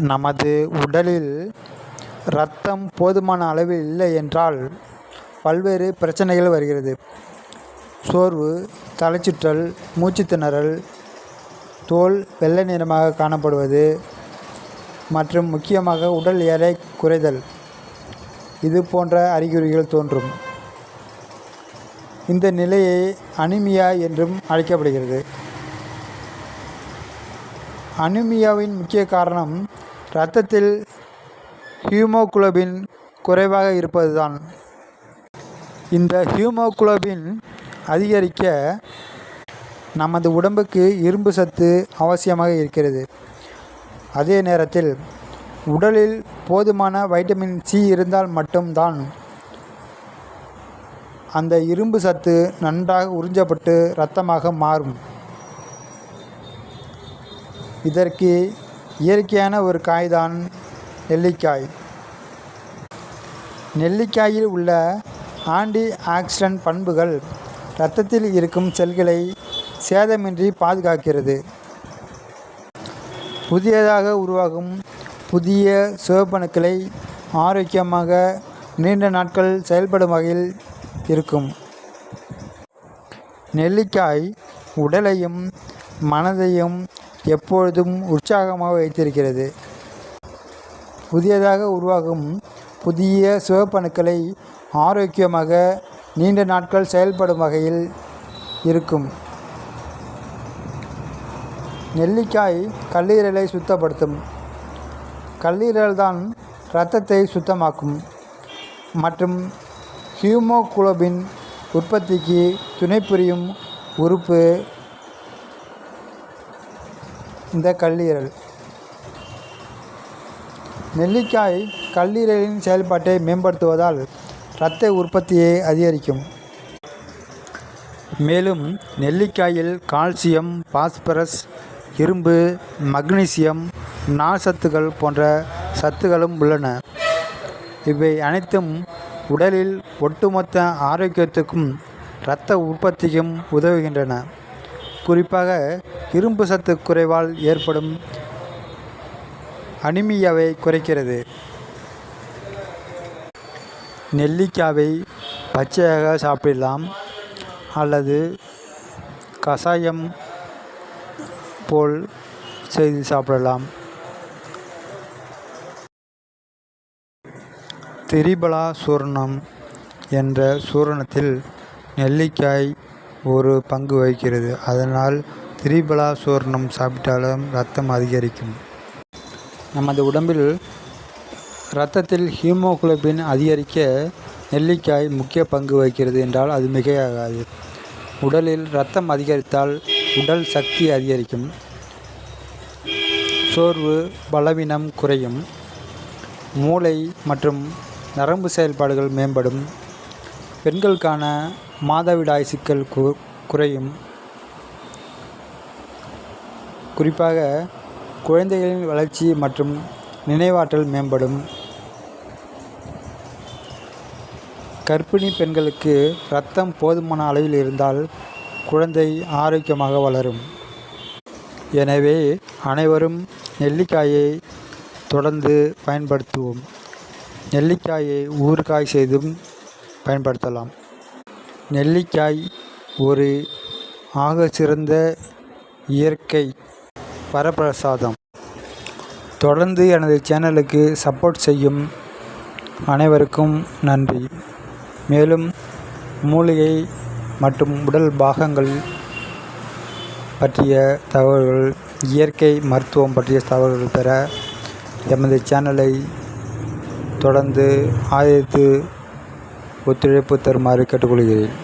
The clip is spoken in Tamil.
நமது உடலில் இரத்தம் போதுமான அளவில் இல்லை என்றால் பல்வேறு பிரச்சனைகள் வருகிறது. சோர்வு தலைச்சுற்றல் மூச்சு திணறல் தோல் வெள்ளை நிறமாக காணப்படுவது மற்றும் முக்கியமாக உடல் எடை குறைதல். இது போன்ற அறிகுறிகள் தோன்றும். இந்த நிலையை அனிமியா என்றும் அழைக்கப்படுகிறது. அனிமியாவின் முக்கிய காரணம் இரத்தத்தில் ஹீமோகுளோபின் குறைவாக இருப்பதுதான். இந்த ஹீமோகுளோபின் அதிகரிக்க நமது உடம்புக்கு இரும்பு சத்து அவசியமாக இருக்கிறது. அதே நேரத்தில் உடலில் போதுமான வைட்டமின் சி இருந்தால் மட்டும்தான் அந்த இரும்பு சத்து நன்றாக உறிஞ்சப்பட்டு இரத்தமாக மாறும். இதற்கு இயற்கையான ஒரு காய்தான் நெல்லிக்காய். நெல்லிக்காயில் உள்ள ஆன்டி ஆக்சிடென்ட் பண்புகள் இரத்தத்தில் இருக்கும் செல்களை சேதமின்றி பாதுகாக்கிறது. புதியதாக உருவாகும் புதிய சிவப்பணுக்களை ஆரோக்கியமாக நீண்ட நாட்கள் செயல்படும் வகையில் இருக்கும். நெல்லிக்காய் உடலையும் மனதையும் எப்பொழுதும் உற்சாகமாக வைத்திருக்கிறது. புதியதாக உருவாகும் புதிய சிவப்பணுக்களை ஆரோக்கியமாக நீண்ட நாட்கள் செயல்படும் வகையில் இருக்கும். நெல்லிக்காய் கல்லீரலை சுத்தப்படுத்தும். கல்லீரல்தான் இரத்தத்தை சுத்தமாக்கும். மற்றும் ஹியூமோகுளோபின் உற்பத்திக்கு துணை புரியும் உறுப்பு இந்த கல்லீரல். நெல்லிக்காய் கல்லீரலின் செயல்பாட்டை மேம்படுத்துவதால் இரத்த உற்பத்தியை அதிகரிக்கும். மேலும் நெல்லிக்காயில் கால்சியம் பாஸ்பரஸ் இரும்பு மக்னீசியம் நார்சத்துகள் போன்ற சத்துகளும் உள்ளன. இவை அனைத்தும் உடலில் ஒட்டுமொத்த ஆரோக்கியத்துக்கும் இரத்த உற்பத்திக்கும் உதவுகின்றன. குறிப்பாக இரும்பு சத்து குறைவால் ஏற்படும் அனிமியாவை குறைக்கிறது. நெல்லிக்காவை பச்சையாக சாப்பிடலாம் அல்லது கஷாயம் போல் செய்து சாப்பிடலாம். திரிபலா சூரணம் என்ற சூரணத்தில் நெல்லிக்காய் ஒரு பங்கு வகிக்கிறது. அதனால் திரிபலா சூரணம் சாப்பிட்டாலும் ரத்தம் அதிகரிக்கும். நமது உடம்பில் இரத்தத்தில் ஹீமோகுளோபின் அதிகரிக்க நெல்லிக்காய் முக்கிய பங்கு வகிக்கிறது என்றால் அது மிகையாகாது. உடலில் ரத்தம் அதிகரித்தால் உடல் சக்தி அதிகரிக்கும். சோர்வு பலவீனம் குறையும். மூளை மற்றும் நரம்பு செயல்பாடுகள் மேம்படும். பெண்களுக்கான மாதவிடாய் சிக்கல் கு குறையும். குறிப்பாக குழந்தைகளின் வளர்ச்சி மற்றும் நினைவாற்றல் மேம்படும். கர்ப்பிணி பெண்களுக்கு இரத்தம் போதுமான அளவில் இருந்தால் குழந்தை ஆரோக்கியமாக வளரும். எனவே அனைவரும் நெல்லிக்காயை தொடர்ந்து பயன்படுத்துவோம். நெல்லிக்காயை ஊறுகாய் செய்தும் பயன்படுத்தலாம். நெல்லிக்காய் ஒரு ஆக சிறந்த இயற்கை வரப்பிரசாதம். தொடர்ந்து எனது சேனலுக்கு சப்போர்ட் செய்யும் அனைவருக்கும் நன்றி. மேலும் மூலிகை மற்றும் உடல் பாகங்கள் பற்றிய தகவல்கள் இயற்கை மருத்துவம் பற்றிய தகவல்கள் பெற எமது சேனலை தொடர்ந்து ஆதரித்து ஒத்துழைப்பு தருமாறு கேட்டுக்கொள்கிறேன்.